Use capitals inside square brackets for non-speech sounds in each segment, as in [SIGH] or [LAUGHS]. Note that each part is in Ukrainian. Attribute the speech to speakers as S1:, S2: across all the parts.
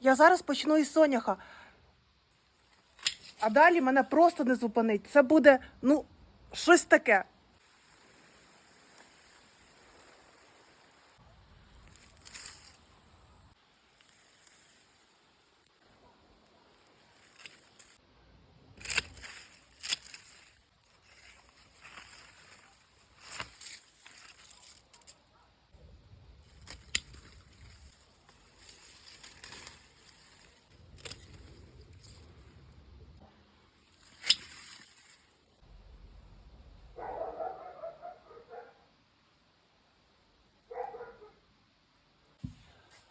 S1: Я зараз почну із соняха. А далі мене просто не зупинить. Це буде, ну, щось таке.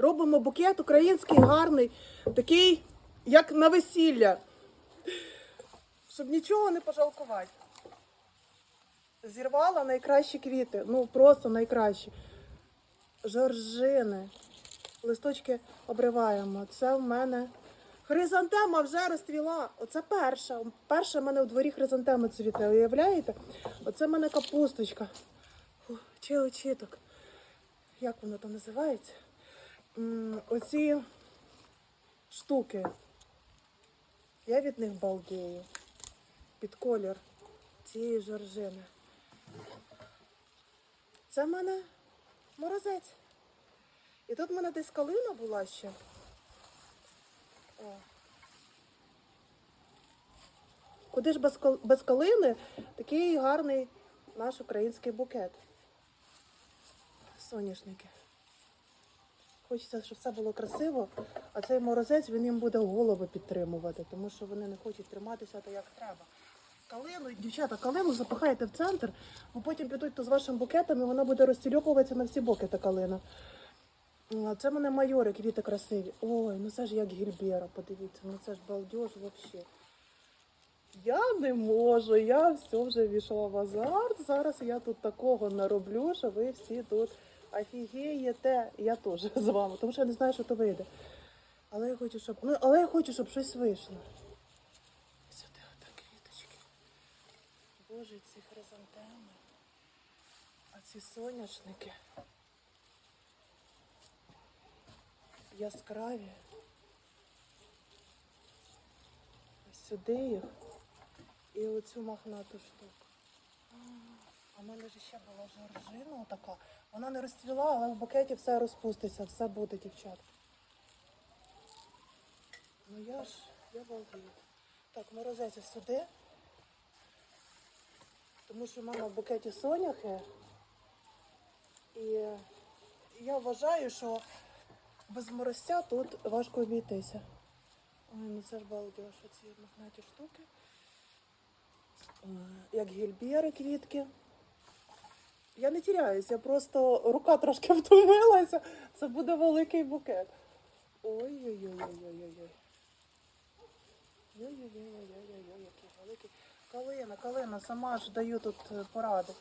S1: Робимо букет український, гарний, такий, як на весілля. Щоб нічого не пожалкувати. Зірвала найкращі квіти. Ну, просто найкращі. Жоржини. Листочки обриваємо. Це в мене. Хризантема вже розцвіла. Оце перша. Перша в мене у дворі хризантема цвіте. Уявляєте? Оце в мене капусточка. Фу, Чи очіток. Як воно там називається? Оці штуки. Я від них балдею. Під колір цієї жоржини. Це в мене морозець. І тут в мене десь калина була ще. О. Куди ж без, без калини такий гарний наш український букет. Соняшники. Хочеться, щоб все було красиво, а цей морозець він їм буде голови підтримувати, тому що вони не хочуть триматися так, як треба. Калину, дівчата, калину запихаєте в центр, бо потім підуть то з вашим букетом, і вона буде розцільовуватися на всі боки та калина. Це в мене майори, квіти красиві. Ой, ну це ж як гільбера, подивіться, ну це ж балдеж взагалі. Я не можу, я все вже війшла в азарт. Зараз я тут такого нароблю, що ви всі тут офігієте. Я теж з вами, тому що я не знаю, що то вийде. Але я хочу, щоб. Ну, але я хочу, щоб щось вийшло. Сюди отак квіточки. Боже, ці хризантеми. А ці соняшники. Яскраві. Сюди їх. І оцю мохнату штуку. В мене ж ще була жоржина така. Вона не розцвіла, але в букеті все розпуститься, все буде, дівчатка. Ну я ж, я балдію. Так, морозець сюди. Тому що в мене в букеті соняхи. І я вважаю, що без морозця тут важко обійтися. Ой, ну це ж балдеж, оці мохнаті штуки. Як гільбєри квітки. Я не тіряюсь, я просто рука трошки [LAUGHS] втомилася. Це буде великий букет. Ой-ой-ой-ой-ой-ой. Ой-ой-ой-ой-ой-ой, який великий. Калина, калина, сама ж даю тут е, поради.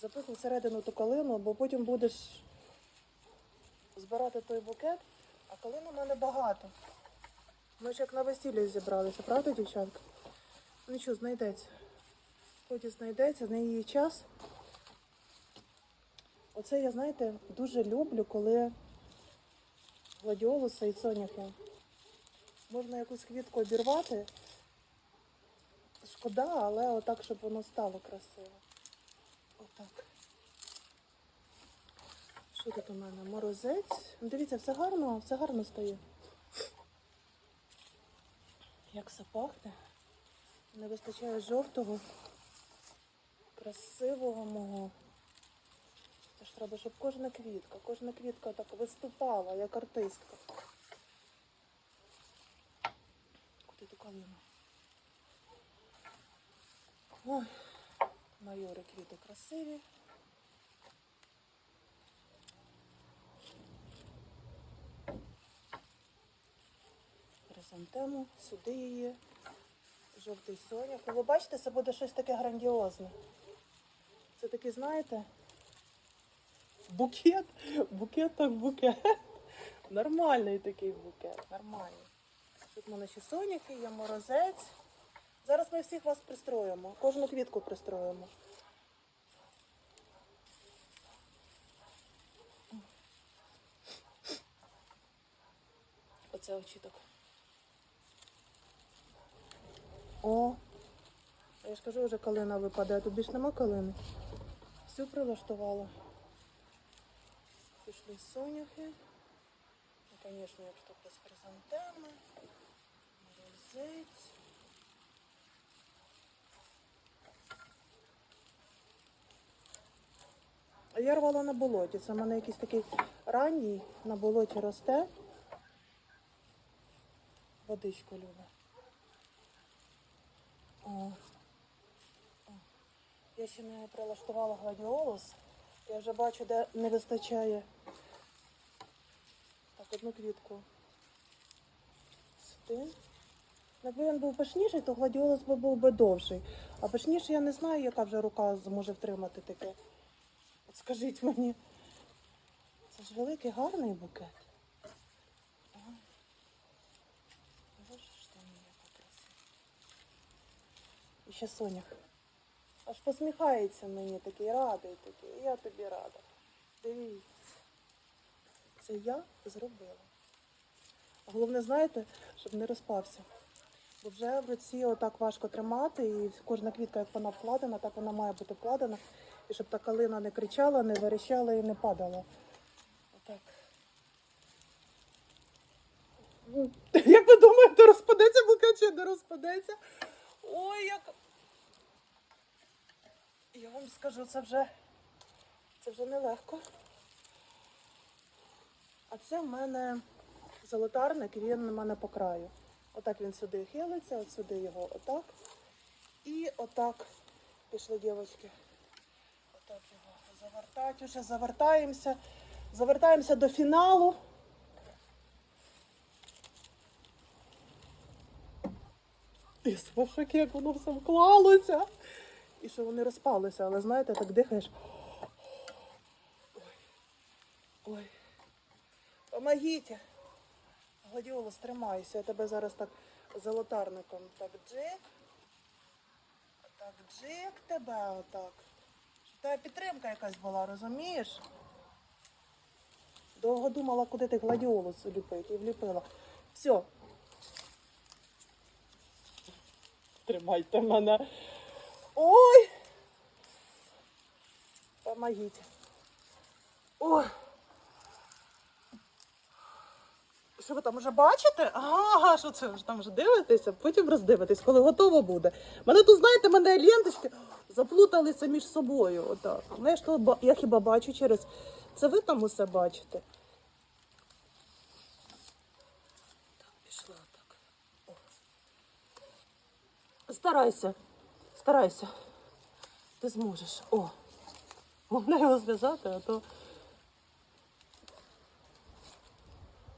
S1: Запихуй всередину ту калину, бо потім будеш збирати той букет, а калин у мене багато. Ми ж як на весіллі зібралися, правда, дівчатка? Нічого, знайдеться. Ході знайдеться, в неї є час. Оце я, знаєте, дуже люблю, коли гладіолуси і соняхи. Можна якусь квітку обірвати. Шкода, але отак, щоб воно стало красиво. Отак. Що тут у мене? Морозець. Дивіться, все гарно, все гарно стає. Як все пахне. Не вистачає жовтого, красивого мого. Треба, щоб кожна квітка, кожна квітка так виступала, як артистка. Куди ту калину? Ой, майори квіти красиві. Хризантему, сюди її. Жовтий соняк. Ну, Ви бачите, це буде щось таке грандіозне. Це такий, знаєте, букет. Букет так букет. Нормальний такий букет, нормальний. Тут в мене ще соняхи, є морозець. Зараз ми всіх вас пристроїмо. Кожну квітку пристроїмо. Оце очіток. О, я ж кажу, вже калина випадає, тут більш нема калини. Всю прилаштувала. Пішли соняхи. Ну, звісно, якщо без хризантеми, морозець. Я рвала на болоті. Це в мене якийсь такий ранній на болоті росте. Водичку любить. О. О. Я ще не прилаштувала гладіолус. Я вже бачу, де не вистачає. Так, одну квітку. Сюди. Якби він був пишніший, то гладіолус би був би довший. А пишніший я не знаю, яка вже рука зможе втримати таке. От скажіть мені. Це ж великий гарний букет. І ще сонях. Аж посміхається мені такий радий такий. Я тобі рада. Дивіться. Це я зробила. Головне, знаєте, щоб не розпався. Бо вже в руці отак важко тримати, і кожна квітка, як вона вкладена, так вона має бути вкладена. І щоб та калина не кричала, не верещала і не падала. Отак. Ну, [LAUGHS] Як ви думаєте, розпадеться букет чи не розпадеться? Ой, як. Я вам скажу, це вже це вже нелегко. А це в мене золотарник, і він у мене по краю. Отак він сюди хилиться, от сюди його отак. І отак пішли дівчатки. Отак його завертати уже, завертаємося. Завертаємося до фіналу. І в як воно все вклалося. І що вони розпалися, але знаєте, так дихаєш. Ой. Ой. Помогіть. Гладіолус, тримайся. Я тебе зараз так золотарником. Так, джик. Так, джик тебе отак. Щоб тебе підтримка якась була, розумієш? Довго думала, куди ти гладіолус ліпити і вліпила. Все. Тримайте мене. Ой! Помогите. Ой. Що ви там вже бачите? Ага, що це ви там вже дивитеся, потім роздивитесь, коли готово буде. Мене тут, знаєте, мене ленточки заплуталися між собою. Отак. Я, то я хіба бачу через. Це ви там усе бачите. Так, пішла так. О. Старайся, старайся. Ти зможеш. О. Головне його зв'язати, а то.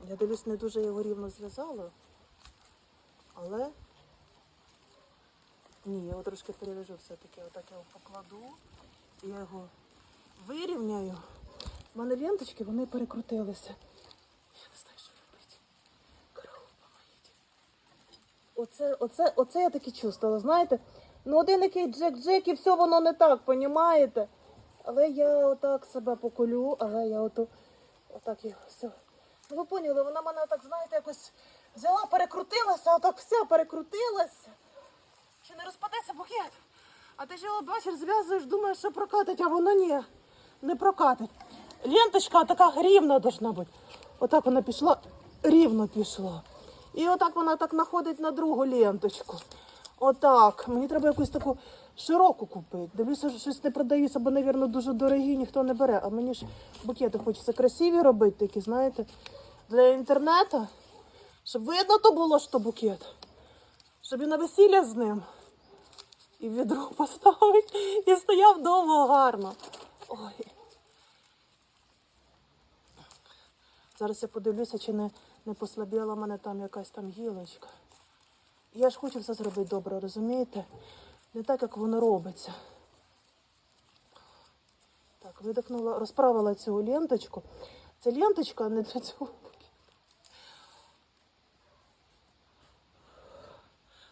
S1: Я дивлюсь, не дуже його рівно зв'язала. Але ні, я його трошки перевяжу все-таки. Отак я його покладу. І я його вирівняю. У мене ленточки, вони перекрутилися. Я не знаю, що робити. Караул, помогіть. Оце, оце, оце я таки чувствувала, знаєте? Ну один який джек-джек і все воно не так, понімаєте? Але я отак себе поколю, але я ото, отак його все. Ну ви поняли, вона мене так, знаєте, якось взяла, перекрутилася, отак вся перекрутилася. Чи не розпадеться букет? А ти ж його бачиш, зв'язуєш, думаєш, що прокатить, а воно ні, не прокатить. Ленточка така рівна должна бути. Отак вона пішла, рівно пішла. І отак вона так находить на другу ленточку. Отак. Мені треба якусь таку широку купити. Дивлюся, що щось не продаються, бо, мабуть, дуже дорогі, ніхто не бере. А мені ж букети хочеться красиві робити, такі, знаєте, для інтернету. Щоб видно то було, що букет. Щоб і на весілля з ним. І відро [LAUGHS] поставить, і стояв довго гарно. Ой. Зараз я подивлюся, чи не, не послабіла мене там якась там гілочка. Я ж хочу все зробити добре, розумієте? Не так, як воно робиться. Так, видихнула, розправила цю ленточку. Це ленточка не для цього.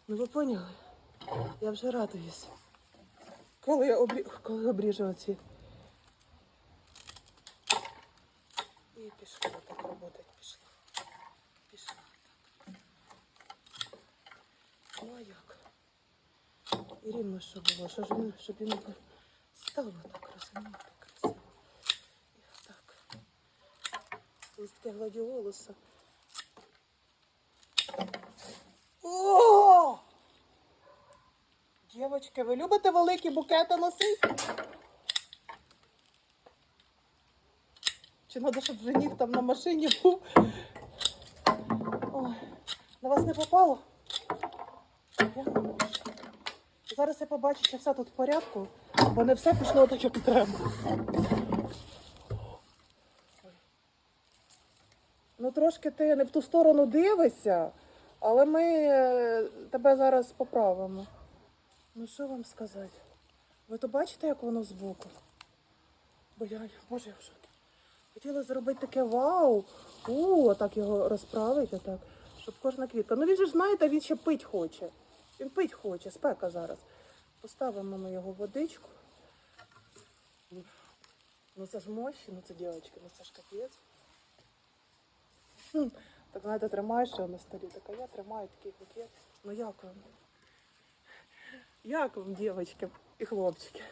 S1: Ну ви поняли? Я вже радуюсь. Коли я обрі... коли обріжу оці. І пішла так роботи, пішла. Пішла. І рівно, щоб було, щоб він, щоб він став так, розумієте, красиво. І так. Листки гладіолуса. О! Дівочки, ви любите великі букети носити? Чи треба, щоб жених там на машині був? Ой, на вас не попало? Я. Зараз я побачу, чи все тут в порядку, бо не все пішло так, як треба. Ну, трошки ти не в ту сторону дивишся, але ми е, тебе зараз поправимо. Ну, що вам сказати? Ви то бачите, як воно збоку? Бо я, боже, я в шокі. Хотіла зробити таке вау. У, так його розправити, отак, щоб кожна квітка. Ну він же ж знаєте, він ще пить хоче. Він пить хоче, спека зараз. Поставимо ми його водичку. Ну це ж мощі, ну це дівчатки, ну це ж капець. Так знаєте, тримаєш його на столі, так а я тримаю такий букет. Ну як вам? Як вам, дівчатки і хлопчики?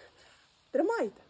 S1: Тримайте.